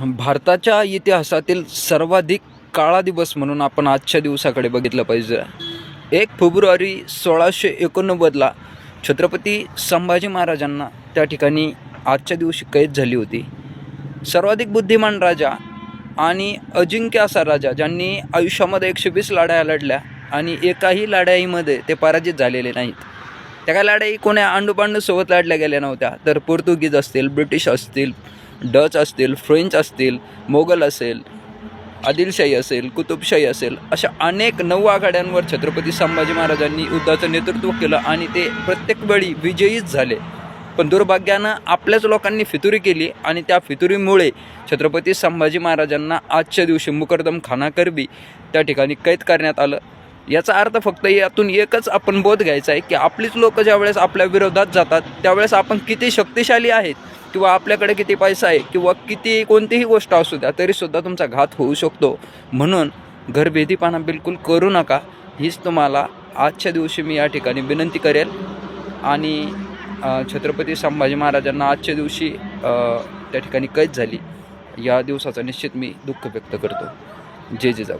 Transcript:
भारताच्या इतिहासातील सर्वाधिक काळा दिवस म्हणून आपण आजच्या दिवसाकडे बघितलं पाहिजे. एक फेब्रुवारी सोळाशे एकोणनव्वदला छत्रपती संभाजी महाराजांना त्या ठिकाणी आजच्या दिवशी कैद झाली होती. सर्वाधिक बुद्धिमान राजा आणि अजिंक्य असा राजा ज्यांनी आयुष्यामध्ये एकशे वीस लढाया लढल्या आणि एकाही लढाईमध्ये ते पराजित झालेले नाहीत. त्या काय लढाई कोण्या आंडूपांडूसोबत लढल्या गेल्या नव्हत्या. तर पोर्तुगीज असतील ब्रिटिश असतील डच असतील फ्रेंच असतील मोगल असेल आदिलशाही असेल कुतुबशाही असेल अशा अनेक नऊ आघाड्यांवर छत्रपती संभाजी महाराजांनी युद्धाचं नेतृत्व केलं आणि ते प्रत्येक वेळी विजयीच झाले. पण दुर्भाग्यानं आपल्याच लोकांनी फितुरी केली आणि त्या फितुरीमुळे छत्रपती संभाजी महाराजांना आजच्या दिवशी मुकरदम खानाकरबी त्या ठिकाणी कैद करण्यात आलं. याचा अर्थ फक्त यातून एकच आपण बोध घ्यायचा आहे की आपलीच लोक ज्यावेळेस आपल्या विरोधात जातात त्यावेळेस आपण किती शक्तिशाली आहेत किंवा आपल्याकडे किती पैसा आहे किंवा किती कोणतीही गोष्ट असू द्या तरीसुद्धा तुमचा घात होऊ शकतो. म्हणून घरभेदीपणा बिलकुल करू नका. हीच तुम्हाला आजच्या दिवशी मी या ठिकाणी विनंती करेल. आणि छत्रपती संभाजी महाराजांना आजच्या दिवशी त्या ठिकाणी कैद झाली. या दिवसाचं निश्चित मी दुःख व्यक्त करतो. जय जिजाऊ.